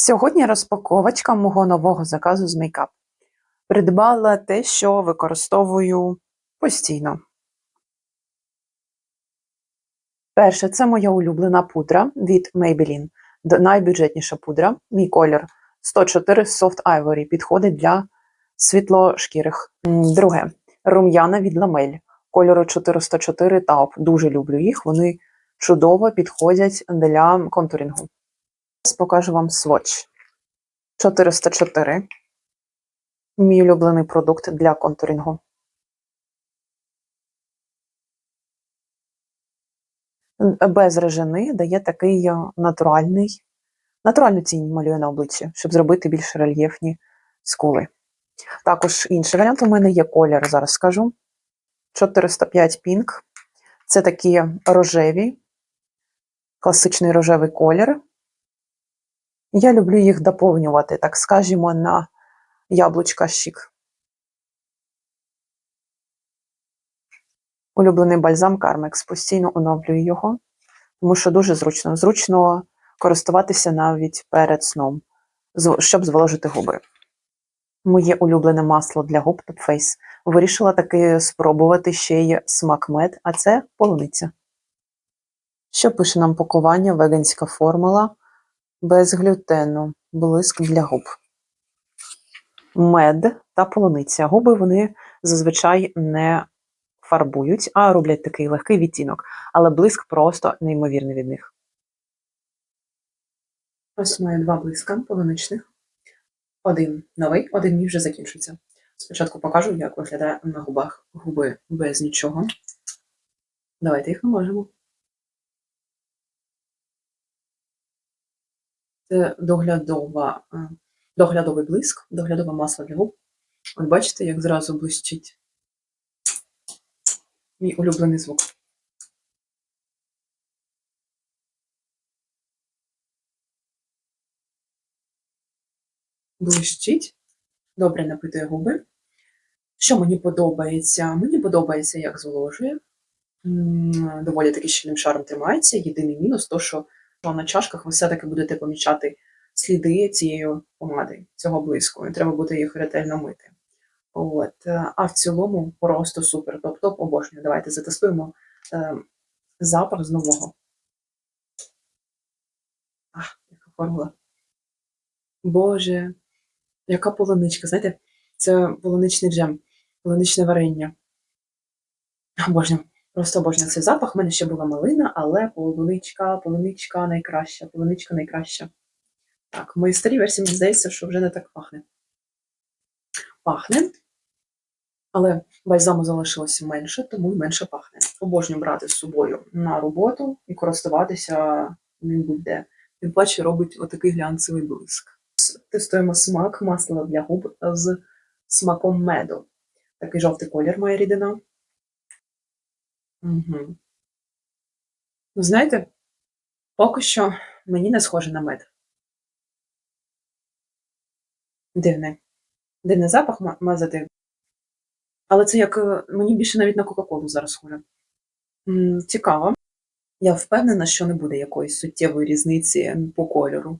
Сьогодні розпаковочка мого нового заказу з мейкап. Придбала те, що використовую постійно. Перше, це моя улюблена пудра від Maybelline. Найбюджетніша пудра. Мій колір 104 Soft Ivory підходить для світлошкірих. Друге, рум'яна від Ламель кольору 404 Taupe. Дуже люблю їх. Вони чудово підходять для контурінгу. Зараз покажу вам сводч. 404. Мій улюблений продукт для контурінгу. Без режини дає такий е, натуральний, натуральну тінь малює на обличчі, щоб зробити більш рельєфні скули. Також інший варіант у мене є колір, зараз скажу. 405 Pink. Це такі рожеві, класичний рожевий колір. Я люблю їх доповнювати, так скажімо, на яблучка щік. Улюблений бальзам Carmex. Постійно оновлюю його, тому що дуже зручно. Зручно користуватися навіть перед сном, щоб зволожити губи. Моє улюблене масло для губ Top Face. Вирішила таки спробувати ще й смак мед, а це полуниця. Що пише нам пакування? Веганська формула без глютену, блиск для губ. Мед та полуниця. Губи вони зазвичай не фарбують, а роблять такий легкий відтінок, але блиск просто неймовірний від них. Ось маю два блиска полуничних. Один новий, один мій вже закінчується. Спочатку покажу, як виглядає на губах губи без нічого. Давайте їх наложимо. Це доглядова, е, доглядовий блиск, доглядове масло для губ. От бачите, як зразу блищить мій улюблений звук. Блищить, добре напитує губи. Що мені подобається? Мені подобається, як зволожує. Доволі таки щільним шаром тримається. Єдиний мінус то, що на чашках ви все-таки будете помічати сліди цієї помади, цього блиску. І треба буде їх ретельно мити. От. е, А в цілому просто супер. Топ-топ обожнюю. Давайте затестуємо е, запах з нового. Ах, яка формула. Боже, яка полуничка. Знаєте, це полуничний джем, полуничне варення. Обожнюю. Просто обожнюю цей запах. У мене ще була малина, але полуничка, полуничка найкраща, полуничка найкраща. Так, в моїй старій версії мені здається, що вже не так пахне. Пахне, але бальзаму залишилося менше, тому менше пахне. Обожнюю брати з собою на роботу і користуватися ним будь-де. Тим паче робить отакий глянцевий блиск. Тестуємо смак масла для губ з смаком меду. Такий жовтий колір має рідина. Угу. Ну, знаєте, поки що мені не схоже на мед. Дивний. Дивний запах ма- мазати. Але це як е, мені більше навіть на Кока-Колу зараз схоже. Цікаво. Я впевнена, що не буде якоїсь суттєвої різниці по кольору.